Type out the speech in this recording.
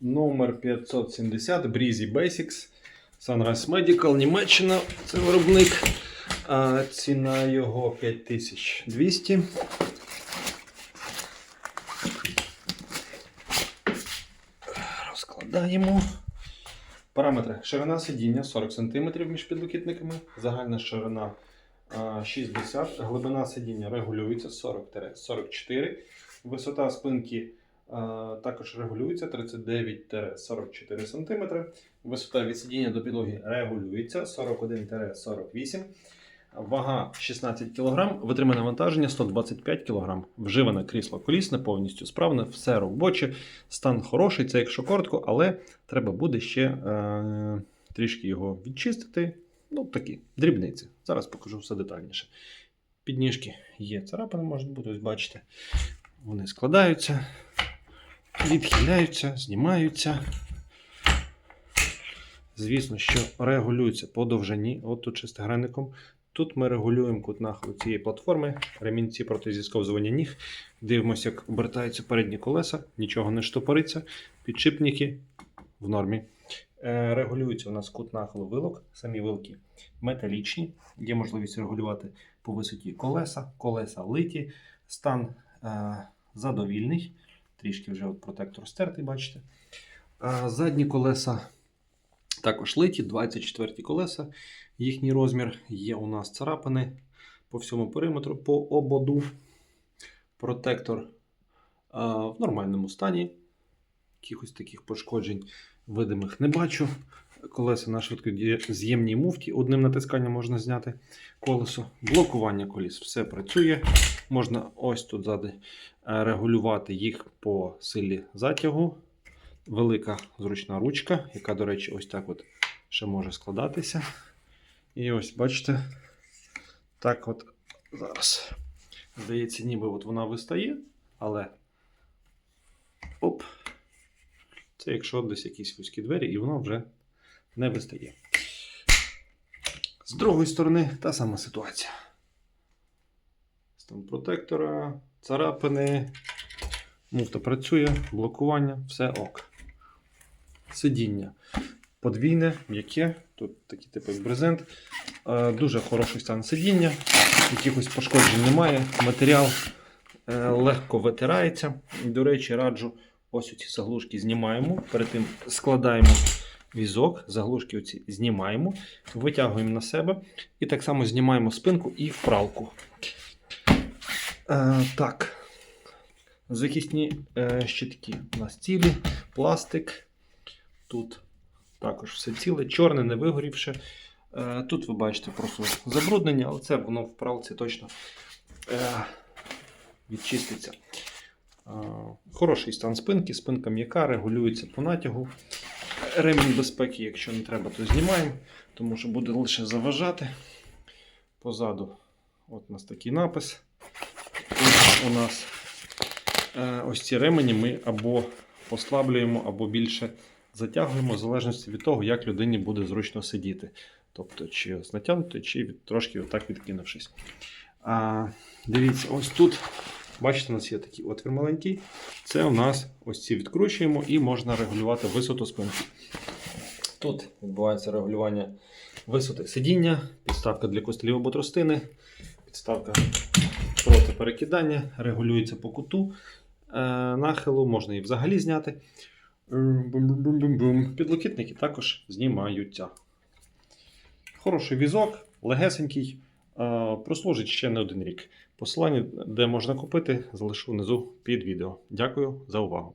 Номер 570 Breezy Basics. Sunrise Medical, Німеччина. Це виробник. А ціна його 5200. Розкладаємо. Параметри. Ширина сидіння 40 см між підлокітниками. Загальна ширина 60 Глибина сидіння регулюється 40-44. Висота спинки також регулюється 39-44 см. Висота від сидіння до підлоги регулюється 41-48 Вага 16 кг, витримане навантаження 125 кг. Вживане крісло колісне, повністю справне, все робоче, стан хороший, це якщо коротко, але треба буде ще е, трішки його відчистити. Ну, такі дрібниці. Зараз покажу все детальніше. Підніжки є царапини, можуть бути, ось бачите. Вони складаються, відхиляються, знімаються. Звісно, що регулюються по довжині, от тут шестигранником. Тут ми регулюємо кут нахилу цієї платформи, ремінці проти зісковзування ніг. Дивимося, як обертаються передні колеса, нічого не штопориться. Підшипники в нормі. Е, Регулюється у нас кут нахилу вилок, самі вилки металічні. Є можливість регулювати по висоті колеса, колеса литі, стан е, задовільний. Трішки вже от протектор стертий, бачите. А задні колеса також литі, 24 колеса. Їхній розмір є у нас царапини по всьому периметру, по ободу. Протектор а, в нормальному стані. Якихось таких пошкоджень видимих не бачу. Колеса на швидкоз'ємній муфті. Одним натисканням можна зняти колесо. Блокування коліс. Все працює. Можна ось тут ззади е, регулювати їх по силі затягу. Велика зручна ручка, яка, до речі, ось так от ще може складатися. І ось, бачите, так от зараз. Здається, ніби от вона вистає, але оп. Це якщо десь якісь вузькі двері, і воно вже не вистає. З другої сторони та сама ситуація. Стан протектора, царапини, муфта працює, блокування, все ок. Сидіння подвійне, м'яке, тут такий типу брезент. Е, Дуже хороший стан сидіння, якихось пошкоджень немає. Матеріал е, легко витирається. До речі, раджу ось ці заглушки знімаємо. Перед тим складаємо візок, заглушки оці знімаємо, витягуємо на себе і так само знімаємо спинку і вправку. Е, так. Захисні е, щитки у нас цілі, пластик. Тут також все ціле, чорне, не вигорівше. Е, Тут ви бачите просто забруднення, але це воно в пралці точно е, відчиститься. Е, Хороший стан спинки, спинка м'яка, регулюється по натягу. Ремінь безпеки, якщо не треба, то знімаємо, тому що буде лише заважати. Позаду от у нас такий напис. Тут у нас е, ось ці ремені ми або послаблюємо, або більше затягуємо, в залежності від того, як людині буде зручно сидіти. Тобто, чи натягнути, чи від, трошки отак відкинувшись. А, дивіться, ось тут, бачите, у нас є такий отвір маленький. Це у нас ось ці відкручуємо і можна регулювати висоту спинки. Тут відбувається регулювання висоти сидіння, підставка для костелів або тростини, підставка проти перекидання, регулюється по куту е, нахилу, можна і взагалі зняти. Підлокітники також знімаються. Хороший візок, легесенький, прослужить ще не один рік. Посилання, де можна купити, залишу внизу під відео. Дякую за увагу.